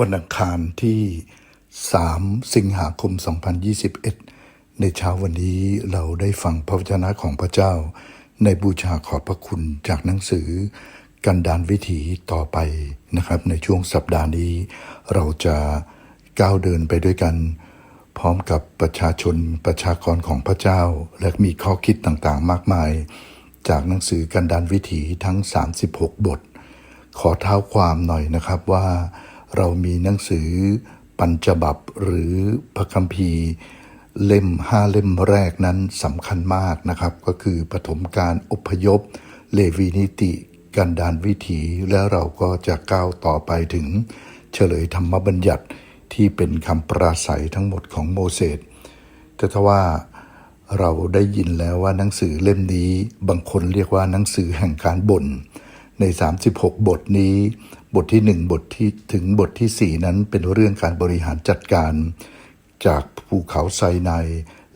วันอังคารที่ 3 สิงหาคม 2021 ในเช้าวันนี้เราได้ฟังพระวจนะของพระเจ้า ในบูชาขอบพระคุณจากหนังสือ กันดานวิถีต่อไปนะครับ ในช่วงสัปดาห์นี้ เราจะก้าวเดินไปด้วยกัน พร้อมกับประชาชนประชากรของพระเจ้า และมีข้อคิดต่างๆ มากมาย จากหนังสือกันดานวิถีทั้ง 36 บท ขอเท้าความหน่อยนะครับว่า เรามีหนังสือปัญจบับหรือพระคัมภีร์ เล่มห้าเล่มแรกนั้นสำคัญมากนะครับ ก็คือปฐมการอพยพ เลวีนิติกันดานวิถีแล้วเราก็จะก้าวต่อไปถึงเฉลยธรรมบัญญัติที่เป็นคำปราศัยทั้งหมดของโมเสสแต่ถ้าว่าเราได้ยินแล้วว่าหนังสือเล่มนี้บางคนเรียกว่าหนังสือแห่งการบ่นใน 36 บทนี้ บทที่ 1 บทที่ถึงบทที่ 4 นั้นเป็นเรื่องการบริหารจัดการ จากภูเขาไซนาย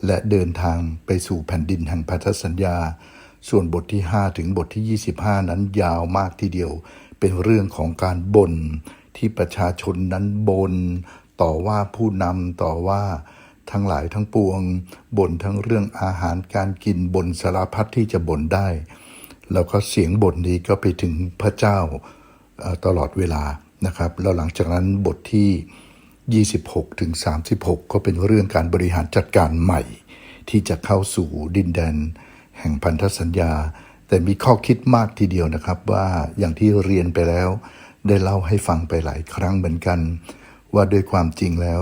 และเดินทางไปสู่แผ่นดินแห่งพันธสัญญา ส่วนบทที่ 5 ถึงบทที่ 25 นั้นยาวมากทีเดียว เป็นเรื่องของการบ่นที่ประชาชนนั้นบน่นต่อว่าผู้นำต่อว่าทั้งหลายทั้งปวงบ่นทั้งเรื่องอาหารการกินบ่นสารพัดที่จะบ่นได้ แล้วก็เสียงบ่นนี้ก็ไปถึงพระเจ้า ตลอดเวลานะครับแล้วหลังจากนั้นบทที่ 26 ถึง 36 ก็เป็นเรื่องการบริหารจัดการใหม่ ที่จะเข้าสู่ดินแดน แห่งพันธสัญญา แต่มีข้อคิดมากทีเดียวนะครับว่าอย่างที่เรียนไปแล้ว ได้เล่าให้ฟังไปหลายครั้งเหมือนกัน ว่าด้วยความจริงแล้ว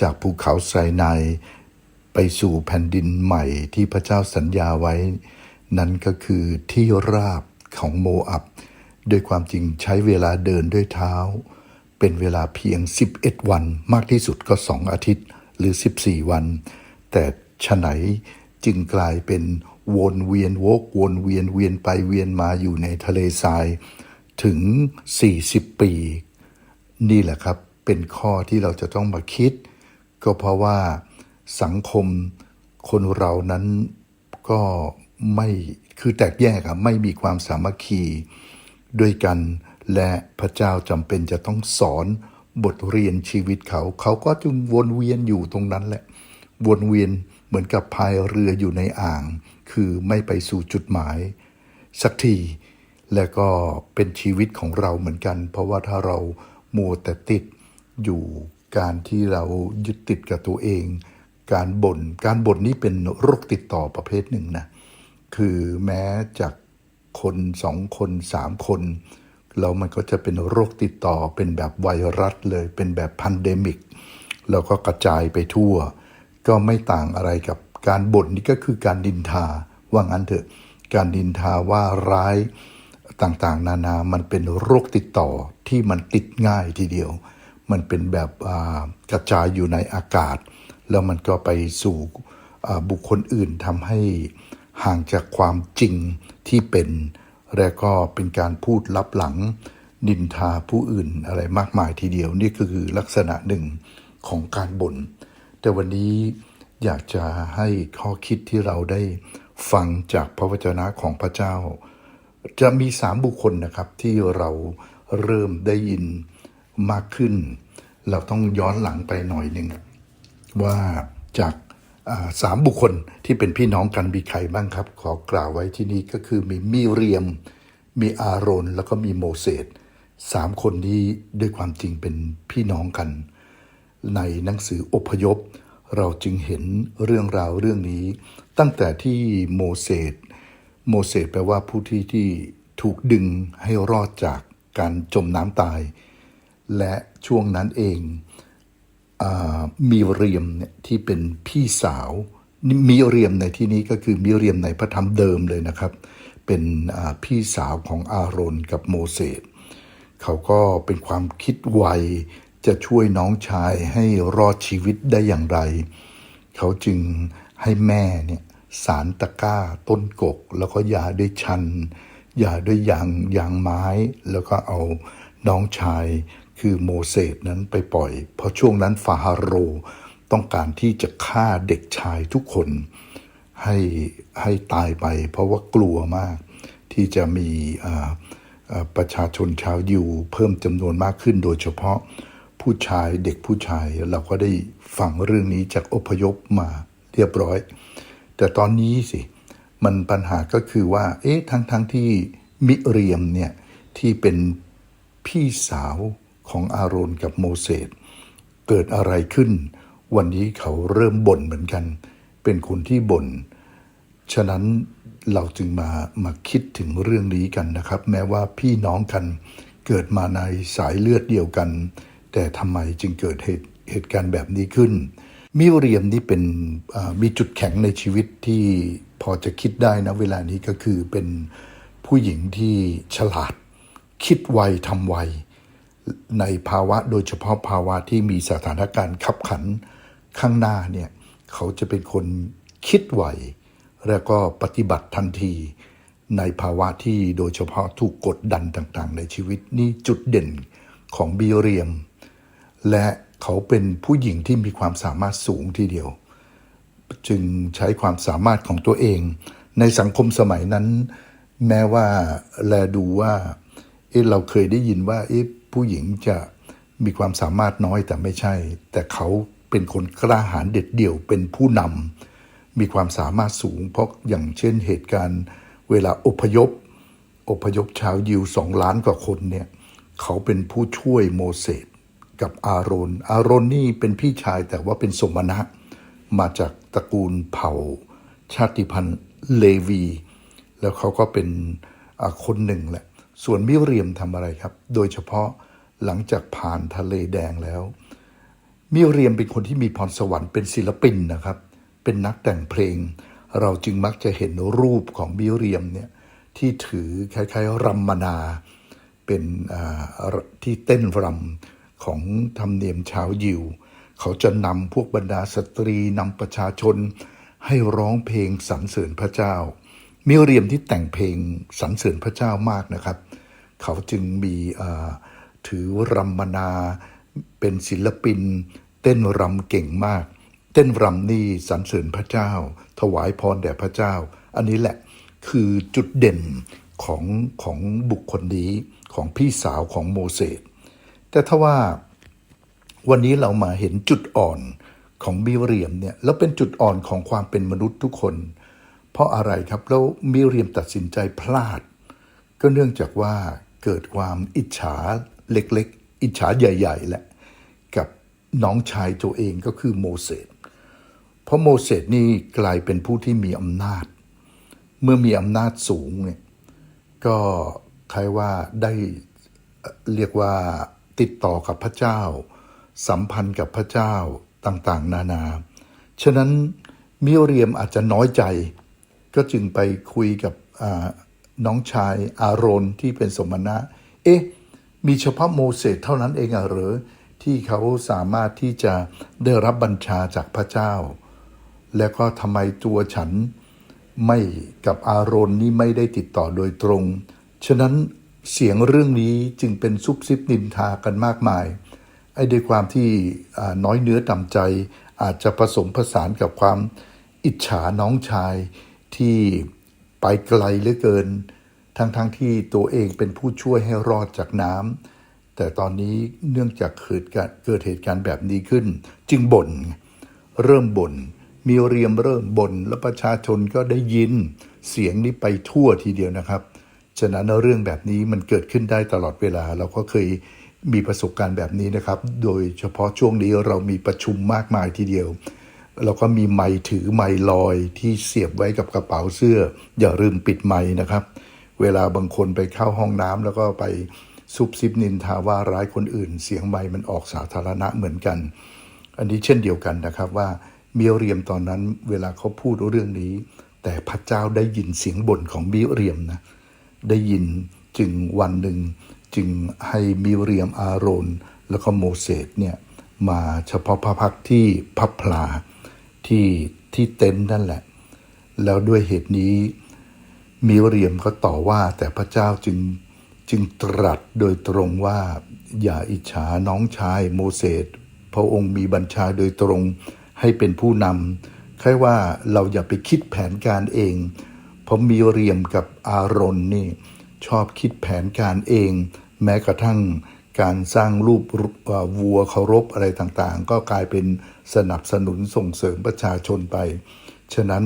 จากภูเขาไซนายไปสู่แผ่นดินใหม่ที่พระเจ้าสัญญาไว้ นั่นก็คือที่ราบของโมอับ ด้วยความจริงใช้เวลาเดินด้วยเท้า เป็นเวลาเพียง 11 วัน มากที่สุดก็ 2 อาทิตย์หรือ 14 วัน แต่ฉะไหนจึงกลายเป็นวนเวียนวกวนเวียนเวียนไปเวียนมาอยู่ในทะเลทรายถึง 40 ปี นี่แหละครับเป็นข้อที่เราจะต้องมาคิด ก็เพราะว่าสังคมคนเรานั้นก็ไม่คือแตกแยกอะไม่มีความสามัคคี ด้วยกัน และพระเจ้าจำเป็นจะต้องสอนบทเรียนชีวิตเขา เขาก็จึงวนเวียนอยู่ตรงนั้นแหละ วนเวียนเหมือนกับพายเรืออยู่ในอ่าง คือไม่ไปสู่จุดหมาย สักที และก็เป็นชีวิตของเราเหมือนกัน เพราะว่าถ้าเรามัวแต่ติดอยู่การที่เรายึดติดกับตัวเอง การบน่น การบ่นนี้เป็นโรคติดต่อประเภทหนึ่งนะ คือแม้จาก คนสองคนสามคนแล้วมันก็จะเป็นโรคติดต่อเป็นแบบไวรัสเลย เป็นแบบพันเดมิกแล้วก็กระจายไปทั่ว ก็ไม่ต่างอะไรกับการบ่นนี่ก็คือการดินทาว่างั้นเถอะ การดินทาว่าร้ายต่างๆ นานา มันเป็นโรคติดต่อที่มันติดง่ายทีเดียว มันเป็นแบบกระจายอยู่ในอากาศ แล้วมันก็ไปสู่บุคคลอื่นทำให้ห่างจากความจริง ที่เป็น และก็เป็นการพูดลับหลังนินทาผู้อื่นอะไรมากมายทีเดียว นี่ก็คือลักษณะหนึ่งของการบน่น แต่วันนี้อยากจะให้ข้อคิดที่เราได้ฟังจากพระวจนะของพระเจ้า จะมีสามบุคคลนะครับที่เราเริ่มได้ยินมากขึ้น เราต้องย้อนหลังไปหน่อยหนึ่งว่าจาก สามบุคคลที่เป็นพี่น้องกันมีใครบ้างครับ ขอกล่าวไว้ที่นี่ก็คือมีมิเรียม มีอาโรนแล้วก็มีโมเสสสามคนนี้ด้วยความจริงเป็นพี่น้องกัน ในหนังสืออพยพ เราจึงเห็นเรื่องราวเรื่องนี้ ตั้งแต่ที่โมเสสโมเสสแปลว่าผู้ที่ที่ถูกดึงให้รอดจากการจมน้ำตาย และช่วงนั้นเอง มีเรียมเนี่ยที่เป็นพี่สาว มีเรียมในที่นี้ก็คือมีเรียมในพระธรรมเดิมเลยนะครับ เป็นพี่สาวของอาโรนกับโมเสสเขาก็เป็นความคิดไวจะช่วยน้องชายให้รอดชีวิตได้อย่างไร เขาจึงให้แม่เนี่ยสารตะก้าต้นกก แล้วก็ยาด้วยชันยาด้วยยางยางไม้ แล้วก็เอาน้องชาย คือโมเสสนั้นไปปล่อย เพราะช่วงนั้นฟาฮาโรต้องการที่จะฆ่าเด็กชายทุกคนให้ให้ตายไป เพราะว่ากลัวมาก ที่จะมีประชาชนชาวยิวเพิ่มจำนวนมากขึ้น โดยเฉพาะผู้ชายเด็กผู้ชายเราก็ได้ฟังเรื่องนี้จากอพยพมาเรียบร้อย แต่ตอนนี้สิ มันปัญหาก็คือว่า เอ๊ะทั้งทั้งที่มิเรียมเนี่ย ที่เป็นพี่สาว ของอาโรนกับโมเสสเกิดอะไรขึ้น วันนี้เขาเริ่มบ่นเหมือนกัน เป็นคนที่บ่นฉะนั้นเราจึงมามาคิดถึงเรื่องนี้กันนะครับ แม้ว่าพี่น้องกันเกิดมาในสายเลือดเดียวกัน แต่ทำไมจึงเกิดเหตุเหตุการณ์แบบนี้ขึ้น มิเรียมนี่เป็นมีจุดแข็งในชีวิตที่พอจะคิดได้นะเวลานี้ก็คือเป็นผู้หญิงที่ฉลาด คิดไวทำไว ในภาวะโดยเฉพาะภาวะที่มีสถานการณ์ขับขันข้างหน้าเนี่ยเขาจะเป็นคนคิดไวแล้วก็ปฏิบัติทันทีในภาวะที่โดยเฉพาะถูกกดดันต่างๆ ในชีวิตนี่จุดเด่นของบิเรียม และเขาเป็นผู้หญิงที่มีความสามารถสูงทีเดียว จึงใช้ความสามารถของตัวเอง ในสังคมสมัยนั้น แม้ว่าแลดูว่าเอเราเคยได้ยินว่าเอ๊ะ ผู้หญิงจะมีความสามารถน้อยแต่ไม่ใช่ แต่เขาเป็นคนกล้าหาญเด็ดเดี่ยวเป็นผู้นำมีความสามารถสูง เพราะอย่างเช่นเหตุการณ์ เวลาอพยพ อพยพชาวยิวสองล้านกว่าคนเนี่ยเขาเป็นผู้ช่วยโมเสสกับอาโรน อาโรนนี่เป็นพี่ชายแต่ว่าเป็นสมณะ มาจากตระกูลเผ่า ชาติพันธุ์เลวี แล้วเขาก็เป็นคนหนึ่งแหละ ส่วนมิเรียมทำอะไรครับ โดยเฉพาะหลังจากผ่านทะเลแดงแล้ว มิเรียมเป็นคนที่มีพรสวรรค์เป็นศิลปินนะครับ เป็นนักแต่งเพลง เราจึงมักจะเห็นรูปของมิเรียมเนี่ยที่ถือคล้ายๆรัมมนา เป็นที่เต้นรำของธรรมเนียมชาวยิว เขาจะนำพวกบรรดาสตรีนำประชาชนให้ร้องเพลงสรรเสริญพระเจ้า มิเรียมที่แต่งเพลงสรรเสริญพระเจ้ามากนะครับ เขาจึงมีถือรัมมนาเป็นศิลปิน เต้นรำเก่งมาก เต้นรำนี่สรรเสริญพระเจ้า ถวายพรแด่พระเจ้า อันนี้แหละคือจุดเด่นของของบุคคลนี้ของพี่สาวของโมเสสแต่ถ้าว่าวันนี้เรามาเห็นจุดอ่อนของมิเรียมเนี่ยแล้วเป็นจุดอ่อนของความเป็นมนุษย์ทุกคน เพราะอะไรครับ แล้วมิเรียมตัดสินใจพลาด ก็เนื่องจากว่าเกิดความอิจฉาเล็กๆ อิจฉาใหญ่ๆแหละกับน้องชายตัวเองก็คือโมเสสเพราะโมเสสนี่กลายเป็นผู้ที่มีอำนาจ เมื่อมีอำนาจสูงเนี่ยก็ใครว่าได้เอ่อเรียกว่าติดต่อกับพระเจ้า สัมพันธ์กับพระเจ้าต่างๆ นานา ฉะนั้นมิเรียมอาจจะน้อยใจ ก็จึงไปคุยกับน้องชายอาโรนที่เป็นสมณะ เอ๊ะ มีเฉพาะโมเสสเท่านั้นเองเหรอที่เขาสามารถที่จะได้รับบัญชาจากพระเจ้า แล้วก็ทำไมตัวฉันไม่กับอารอนนี่ไม่ได้ติดต่อโดยตรง ฉะนั้นเสียงเรื่องนี้จึงเป็นซุบซิบนินทากันมากมาย ไอ้ด้วยความที่น้อยเนื้อต่ำใจ อาจจะผสมผสานกับความอิจฉาน้องชาย ที่ไปไกลเหลือเกิน ทั้งๆทที่ตัวเองเป็นผู้ช่วยให้รอดจากน้ำแต่ตอนนี้เนื่องจากเกิดการเกิดเหตุการณ์แบบนี้ขึ้น จึงบ่นเริ่มบ่นมีเรียมเริ่มบ่นแล้วประชาชนก็ได้ยินเสียงนี้ไปทั่วทีเดียวนะครับฉะนั้นเรื่องแบบนี้มันเกิดขึ้นได้ตลอดเวลา เราก็เคยมีประสบการณ์แบบนี้นะครับ โดยเฉพาะช่วงนี้เรามีประชุมมากมายทีเดียว เราก็มีไม้ถือไม้ลอยที่เสียบไว้กับกระเป๋าเสื้อ อย่าลืมปิดไม้นะครับ เวลาบางคนไปเข้าห้องน้ำแล้วก็ไปซุบซิบนินทาว่าร้ายคนอื่น เสียงไม้มันออกสาธารณะเหมือนกัน อันนี้เช่นเดียวกันนะครับว่าเมียเรียมตอนนั้นเวลาเขาพูดเรื่องนี้ แต่พระเจ้าได้ยินเสียงบ่นของมิเรียมนะได้ยินจึงวันหนึ่งจึงให้มิเรียมอาโรน แล้วก็โมเสสเนี่ยมาเฉพาะพระพักที่พับพลา ที่ที่เต็นท์นั่นแหละ แล้วด้วยเหตุนี้มิเรียมก็ต่อว่าแต่พระเจ้าจึงจึงตรัสโดยตรงว่า อย่าอิจฉาน้องชายโมเสสพระองค์มีบัญชาโดยตรงให้เป็นผู้นำแค่ว่าเราอย่าไปคิดแผนการเอง เพราะมิเรียมกับอารอนนี่ชอบคิดแผนการเอง แม้กระทั่งการสร้างรูปวัวเคารพอะไรต่างๆ ก็กลายเป็น สนับสนุนส่งเสริมประชาชนไป ฉะนั้น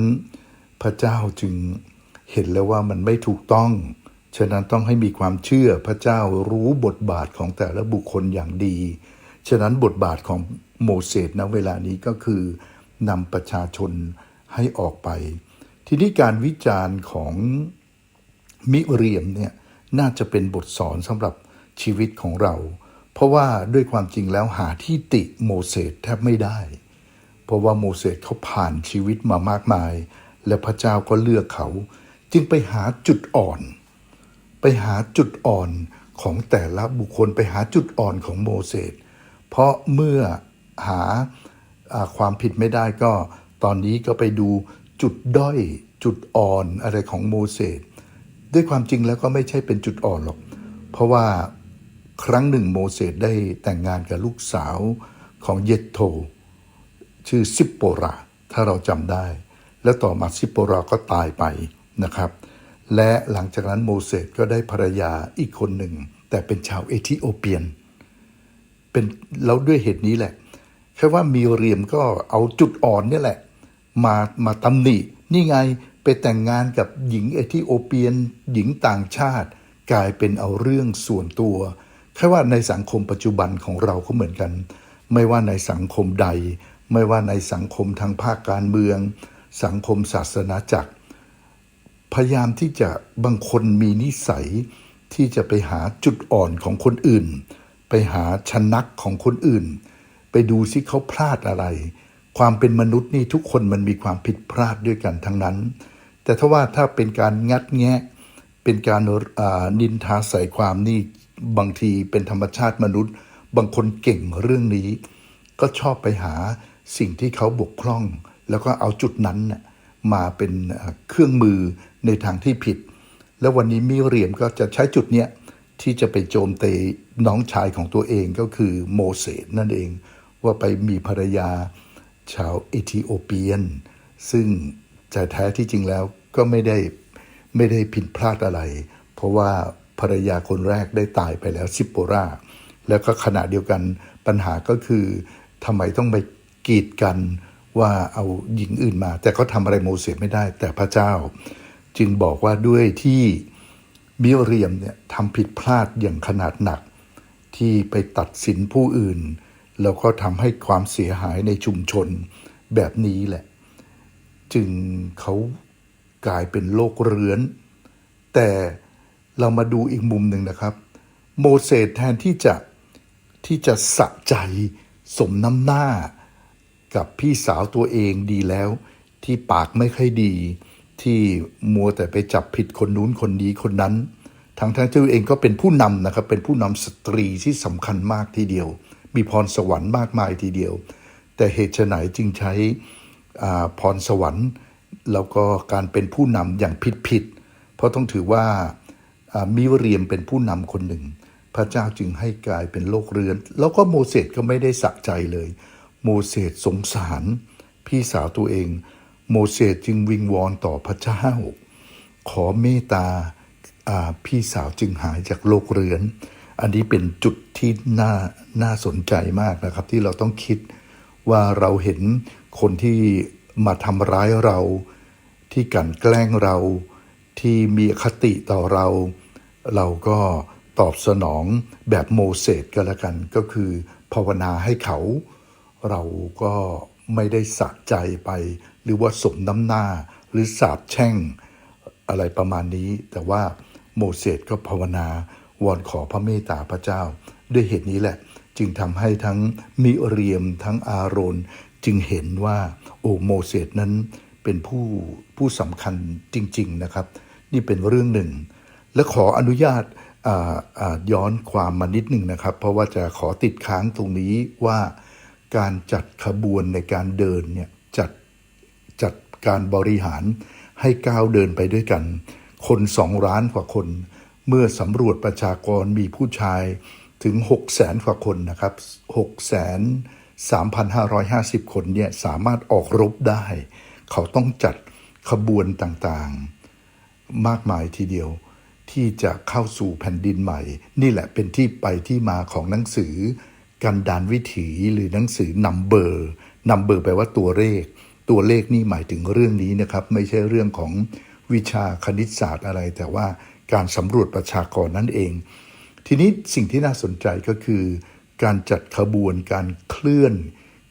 พระเจ้าจึงเห็นแล้วว่ามันไม่ถูกต้อง ฉะนั้นต้องให้มีความเชื่อพระเจ้ารู้บทบาทของแต่ละบุคคลอย่างดี ฉะนั้นบทบาทของโมเสสณเวลานี้ก็คือนำประชาชนให้ออกไป ทีนี้การวิจารณ์ของมิเรียมเนี่ยน่าจะเป็นบทสอนสำหรับชีวิตของเรา เพราะว่าด้วยความจริงแล้วหาที่ติโมเสสแทบไม่ได้ เพราะว่าโมเสสเขาผ่านชีวิตมามากมาย และพระเจ้าก็เลือกเขา จึงไปหาจุดอ่อน ไปหาจุดอ่อนของแต่ละบุคคลไปหาจุดอ่อนของโมเสสเพราะเมื่อหาอความผิดไม่ได้ก็ ตอนนี้ก็ไปดูจุดด้อยจุดอ่อนอะไรของโมเสสด้วยความจริงแล้วก็ไม่ใช่เป็นจุดอ่อนหรอก เพราะว่า ครั้งหนึ่งโมเสสได้แต่งงานกับลูกสาวของเยโทชื่อซิปโปรา ถ้าเราจำได้ แล้วต่อมาซิปโปราก็ตายไปนะครับ และหลังจากนั้นโมเสสก็ได้ภรรยาอีกคนหนึ่ง แต่เป็นชาวเอธิโอเปียน เป็นแล้วด้วยเหตุนี้แหละแค่ว่ามีเรียมก็เอาจุดอ่อนนี่แหละ มามาตำหนิ นี่ไงไปแต่งงานกับหญิงเอธิโอเปียน หญิงต่างชาติ กลายเป็นเอาเรื่องส่วนตัว แค่ว่าในสังคมปัจจุบันของเราก็เหมือนกัน ไม่ว่าในสังคมใด ไม่ว่าในสังคมทางภาคการเมือง สังคมศาสนาจักร พยายามที่จะบางคนมีนิสัยที่จะไปหาจุดอ่อนของคนอื่น ไปหาชนักของคนอื่น ไปดูซิเขาพลาดอะไร ความเป็นมนุษย์นี่ทุกคนมันมีความผิดพลาดด้วยกันทั้งนั้น แต่ถ้าว่าถ้าเป็นการงัดแงะเป็นการนินทาใส่ความนี่ บางทีเป็นธรรมชาติมนุษย์ บางคนเก่งเรื่องนี้ ก็ชอบไปหาสิ่งที่เขาบกพร่อง แล้วก็เอาจุดนั้นมาเป็นเครื่องมือในทางที่ผิด แล้ววันนี้มิเรียมก็จะใช้จุดเนี้ยที่จะไปโจมตีน้องชายของตัวเองก็คือโมเสสนั่นเอง ว่าไปมีภรรยาชาวเอธิโอเปียน ซึ่งแต่แท้ที่จริงแล้วก็ไม่ได้ไม่ได้ผิดพลาดอะไร เพราะว่า ภรรยาคนแรกได้ตายไปแล้วซิปโปราแล้วก็ขณะเดียวกันปัญหาก็คือทำไมต้องไปกีดกันว่าเอาหญิงอื่นมา แต่เขาทำอะไรโมเสสไม่ได้ แต่พระเจ้า จึงบอกว่าด้วยที่มิเรียมเนี่ยทำผิดพลาดอย่างขนาดหนัก ที่ไปตัดสินผู้อื่น แล้วก็ทำให้ความเสียหายในชุมชนแบบนี้แหละ จึงเขากลายเป็นโลกเรื้อน แต่ เรามาดูอีกมุมหนึ่งนะครับ โมเสสแทนที่จะที่จะสะใจสมน้ำหน้า กับพี่สาวตัวเองดีแล้ว ที่ปากไม่ค่อยดี ที่มัวแต่ไปจับผิดคนนู้นคนนี้คนนั้นทั้งทั้งที่ตัวเองก็เป็นผู้นำนะครับ เป็นผู้นำสตรีที่สำคัญมากทีเดียว มีพรสวรรค์มากมายทีเดียว แต่เหตุไฉนจึงใช้พรสวรรค์ แล้วก็การเป็นผู้นำอย่างผิดผิดๆเพราะต้องถือว่า มิเรียมเป็นผู้นำคนหนึ่ง พระเจ้าจึงให้กลายเป็นโลกเรื้อน แล้วก็โมเสสก็ไม่ได้สักใจเลย โมเสสสงสาร พี่สาวตัวเอง โมเสสจึงวิงวอนต่อพระเจ้า ขอเมตตาพี่สาวจึงหายจากโลกเรื้อน อันนี้เป็นจุดที่น่าน่าสนใจมากนะครับ ที่เราต้องคิดว่าเราเห็นคนที่มาทำร้ายเราที่กันแกล้งเรา ที่มีคติต่อเรา เราก็ตอบสนองแบบโมเสสก็แล้วกัน ก็คือภาวนาให้เขา เราก็ไม่ได้สะใจไป หรือว่าสมน้ำหน้าหรือสาบแช่งอะไรประมาณนี้ แต่ว่าโมเสสก็ภาวนาวอนขอพระเมตตาพระเจ้า ด้วยเหตุนี้แหละ จึงทำให้ทั้งมิเรียมทั้งอาโรนจึงเห็นว่าโอ้โมเสสนั้นเป็นผู้ผู้สำคัญจริง ๆนะครับ นี่เป็นเรื่องหนึ่ง และขออนุญาตย้อนความมานิดหนึ่งนะครับ เพราะว่าจะขอติดค้างตรงนี้ว่าการจัดขบวนในการเดินเนี่ยจัดจัดการบริหารให้ก้าวเดินไปด้วยกัน คนสองล้านกว่าคน เมื่อสำรวจประชากรมีผู้ชายถึง 6 0แสนกว่าคนนะครับ6แสน3,550 คนเนี่ยสามารถออกรบได้ เขาต้องจัดขบวนต่างๆ มากมายทีเดียว ที่จะเข้าสู่แผ่นดินใหม่ นี่แหละเป็นที่ไปที่มาของหนังสือ กันดานวิถีหรือหนังสือนัมเบอร์นัมเบอร์แปลว่าตัวเลข ตัวเลขนี่หมายถึงเรื่องนี้นะครับ ไม่ใช่เรื่องของวิชาคณิตศาสตร์อะไร แต่ว่าการสำรวจประชากรนั่นเอง ทีนี้สิ่งที่น่าสนใจก็คือ การจัดขบวนการเคลื่อน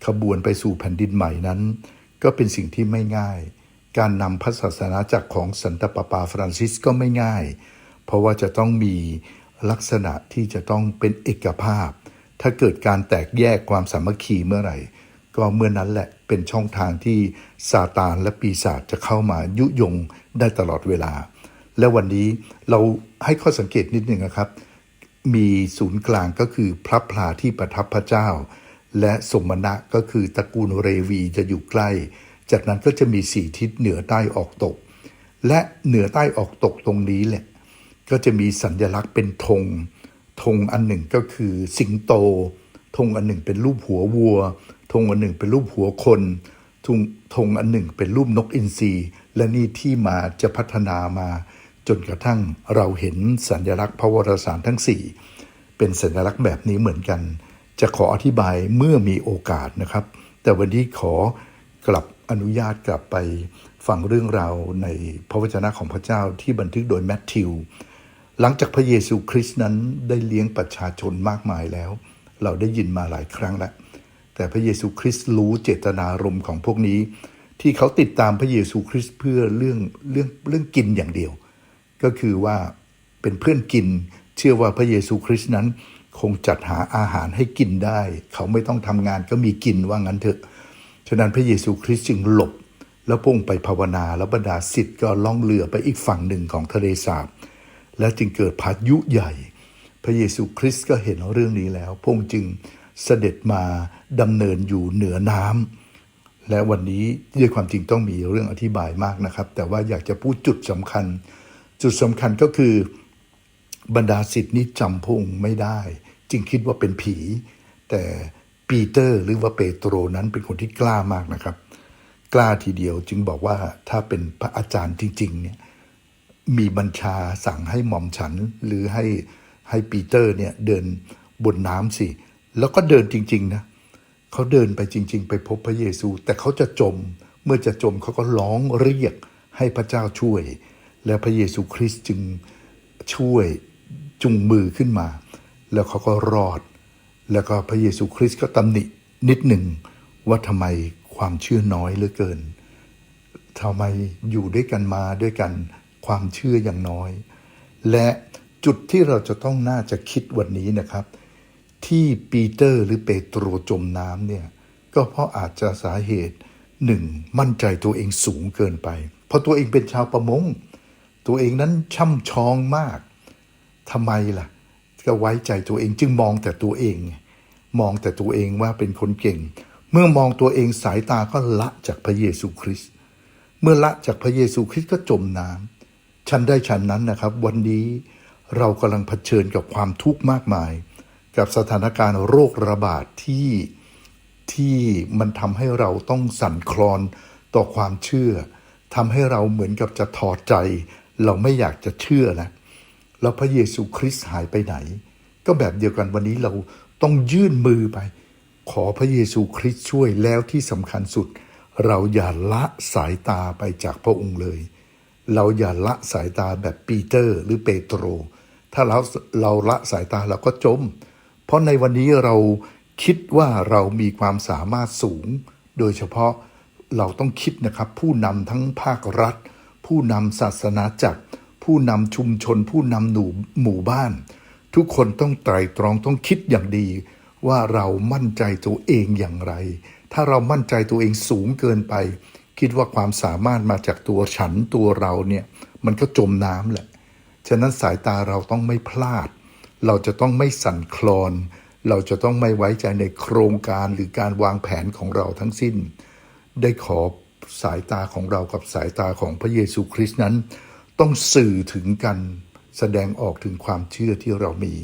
ขบวนไปสู่แผ่นดินใหม่นั้น ก็เป็นสิ่งที่ไม่ง่าย การนำพระศาสนาจักรของสันตปาปาฟรานซิสก็ไม่ง่าย เพราะว่าจะต้องมีลักษณะที่จะต้องเป็นเอกภาพ ถ้าเกิดการแตกแยกความสามัคคีเมื่อไหร่ ก็เมื่อนั้นแหละเป็นช่องทางที่ซาตานและปีศาจจะเข้ามายุยงได้ตลอดเวลา และวันนี้เราให้ข้อสังเกตนิดหนึ่งนะครับ มีศูนย์กลางก็คือพระพลาที่ประทับพระเจ้า และสมณะก็คือตระกูลเรวีจะอยู่ใกล้ จากนั้นก็จะมีสี่ทิศเหนือใต้ออกตก และเหนือใต้ออกตกตรงนี้แหละ ก็จะมีสัญลักษณ์เป็นธงธงอันหนึ่งก็คือสิงโตธงอันหนึ่งเป็นรูปหัววัวธงอันหนึ่งเป็นรูปหัวคนธงธงอันหนึ่งเป็นรูปนกอินทรีและนี่ที่มาจะพัฒนามา จนกระทั่งเราเห็นสัญลักษณ์พระวรสารทั้ง4เป็นสัญลักษณ์แบบนี้เหมือนกัน จะขออธิบายเมื่อมีโอกาสนะครับ แต่วันนี้ขอกลับ อนุญาตกลับไปฟังเรื่องราวในพระวจนะของพระเจ้าที่บันทึกโดยแมทธิว หลังจากพระเยซูคริสต์นั้นได้เลี้ยงประชาชนมากมายแล้ว เราได้ยินมาหลายครั้งแล้ว แต่พระเยซูคริสต์รู้เจตนารมณ์ของพวกนี้ ที่เขาติดตามพระเยซูคริสต์เพื่อเรื่องเรื่องเรื่องกินอย่างเดียว ก็คือว่าเป็นเพื่อนกิน เชื่อว่าพระเยซูคริสต์นั้น คงจัดหาอาหารให้กินได้ เขาไม่ต้องทำงานก็มีกินว่างั้นเถอะ ฉะนั้นพระเยซูคริสต์จึงหลบ แล้วพุ่งไปภาวนาแล้วบรรดาศิษย์ก็ล่องเรือไปอีกฝั่งหนึ่งของทะเลสาบ แล้วจึงเกิดพายุใหญ่ พระเยซูคริสต์ก็เห็นเรื่องนี้แล้วพงจึงเสด็จมาดำเนินอยู่เหนือน้ำและวันนี้ด้วยความจริงต้องมีเรื่องอธิบายมากนะครับ แต่ว่าอยากจะพูดจุดสำคัญ จุดสำคัญก็คือบรรดาศิษย์นี้จำพงไม่ได้ จึงคิดว่าเป็นผี แต่ ปีเตอร์หรือว่าเปโตรนั้นเป็นคนที่กล้ามากนะครับ กล้าทีเดียวจึงบอกว่าถ้าเป็นพระอาจารย์จริงๆเนี่ยมีบัญชาสั่งให้หม่อมฉันหรือให้ให้ปีเตอร์เนี่ยเดินบนน้ำสิ แล้วก็เดินจริง ๆนะเขาเดินไปจริง ๆ ไปพบพระเยซู แต่เขาจะจมเมื่อจะจมเขาก็ร้องเรียกให้พระเจ้าช่วย และพระเยซูคริสต์จึงช่วยจุงมือขึ้นมา แล้วเขาก็รอด แล้วก็พระเยซูคริสต์ก็ตำหนินิดหนึ่งว่าทำไมความเชื่อน้อยเหลือเกินทำไมอยู่ด้วยกันมาด้วยกันความเชื่ออย่างน้อย และจุดที่เราจะต้องน่าจะคิดวันนี้นะครับ ที่ปีเตอร์หรือเปโตรจมน้ำเนี่ยก็เพราะอาจจะสาเหตุหนึ่งมั่นใจตัวเองสูงเกินไป เพราะตัวเองเป็นชาวประมง ตัวเองนั้นช่ำชองมากทำไมล่ะ ก็ไว้ใจตัวเองจึงมองแต่ตัวเอง มองแต่ตัวเองว่าเป็นคนเก่ง เมื่อมองตัวเองสายตาก็ละจากพระเยซูคริสต์เมื่อละจากพระเยซูคริสต์ก็จมน้ำฉันได้ฉันนั้นนะครับ วันนี้เรากำลังเผชิญกับความทุกข์มากมาย กับสถานการณ์โรคระบาดที่ที่มันทำให้เราต้องสั่นคลอนต่อความเชื่อทำให้เราเหมือนกับจะถอดใจ เราไม่อยากจะเชื่อแล้ว แล้วพระเยซูคริสต์หายไปไหน ก็แบบเดียวกันวันนี้เราต้องยื่นมือไป ขอพระเยซูคริสต์ช่วยแล้วที่สำคัญสุด เราอย่าละสายตาไปจากพระองค์เลย เราอย่าละสายตาแบบปีเตอร์หรือเปโตร ถ้าเราเราละสายตาเราก็จม เพราะในวันนี้เราคิดว่าเรามีความสามารถสูง โดยเฉพาะเราต้องคิดนะครับ ผู้นำทั้งภาครัฐ ผู้นำศาสนาจักร ผู้นำชุมชน ผู้นำหนูหมู่บ้าน ทุกคนต้องไตรตรองต้องคิดอย่างดี ว่าเรามั่นใจตัวเองอย่างไร ถ้าเรามั่นใจตัวเองสูงเกินไป คิดว่าความสามารถมาจากตัวฉันตัวเราเนี่ยมันก็จมน้ำแหละ ฉะนั้นสายตาเราต้องไม่พลาด เราจะต้องไม่สั่นคลอน เราจะต้องไม่ไว้ใจในโครงการหรือการวางแผนของเราทั้งสิ้น ได้ขอสายตาของเรากับสายตาของพระเยซูคริสต์นั้น ต้องสื่อถึงกันแสดงออกถึงความเชื่อที่เรามี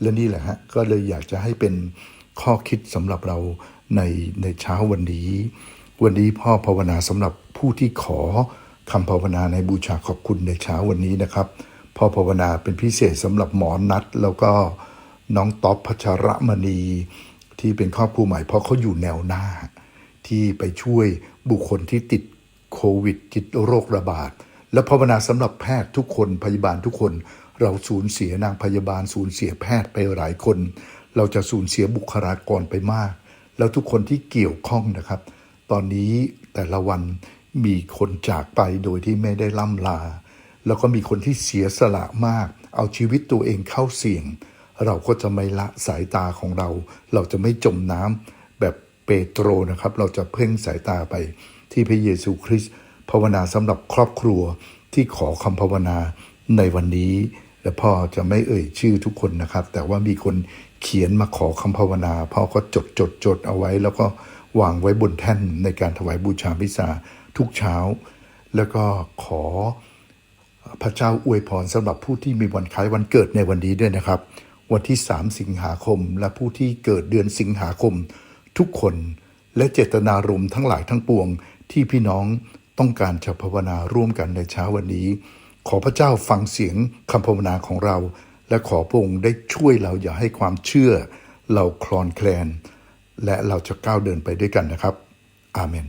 และนี่แหละฮะก็เลยอยากจะให้เป็นข้อคิดสำหรับเราในในเช้าวันนี้ วันนี้พ่อภาวนาสำหรับผู้ที่ขอคำภาวนาในบูชาขอบคุณในเช้าวันนี้นะครับ พ่อภาวนาเป็นพิเศษสำหรับหมอนัด แล้วก็น้องต๊อปพัชรมณี ที่เป็นครอบครัวใหม่เพราะเขาอยู่แนวหน้า ที่ไปช่วยบุคคลที่ติดโควิดติดโรคระบาด และภาวนาสำหรับแพทย์ทุกคนพยาบาลทุกคน เราสูญเสียนางพยาบาลสูญเสียแพทย์ไปหลายคน เราจะสูญเสียบุคลากรไปมาก แล้วทุกคนที่เกี่ยวข้องนะครับ ตอนนี้แต่ละวันมีคนจากไปโดยที่ไม่ได้ล่ำลา แล้วก็มีคนที่เสียสละมาก เอาชีวิตตัวเองเข้าเสี่ยง เราก็จะไม่ละสายตาของเรา เราจะไม่จมน้ำแบบเปโตรนะครับ เราจะเพ่งสายตาไปที่พระเยซูคริสต์ ภาวนาสำหรับครอบครัวที่ขอคำภาวนาในวันนี้ และพ่อจะไม่เอ่ยชื่อทุกคนนะครับ แต่ว่ามีคนเขียนมาขอคำภาวนา พ่อก็จดจดจดเอาไว้ แล้วก็วางไว้บนแท่นในการถวายบูชาพิซาทุกเช้า แล้วก็ขอพระเจ้าอวยพรสำหรับผู้ที่มีวันคล้ายวันเกิดในวันนี้ด้วยนะครับ วันที่ 3 สิงหาคม และผู้ที่เกิดเดือนสิงหาคม ทุกคนและเจตนารมณ์ทั้งหลายทั้งปวงที่พี่น้อง ต้องการจะภาวนาร่วมกันในเช้าวันนี้ ขอพระเจ้าฟังเสียงคำภาวนาของเรา และขอพระองค์ได้ช่วยเราอย่าให้ความเชื่อ เราคลอนแคลน และเราจะก้าวเดินไปด้วยกันนะครับ อาเมน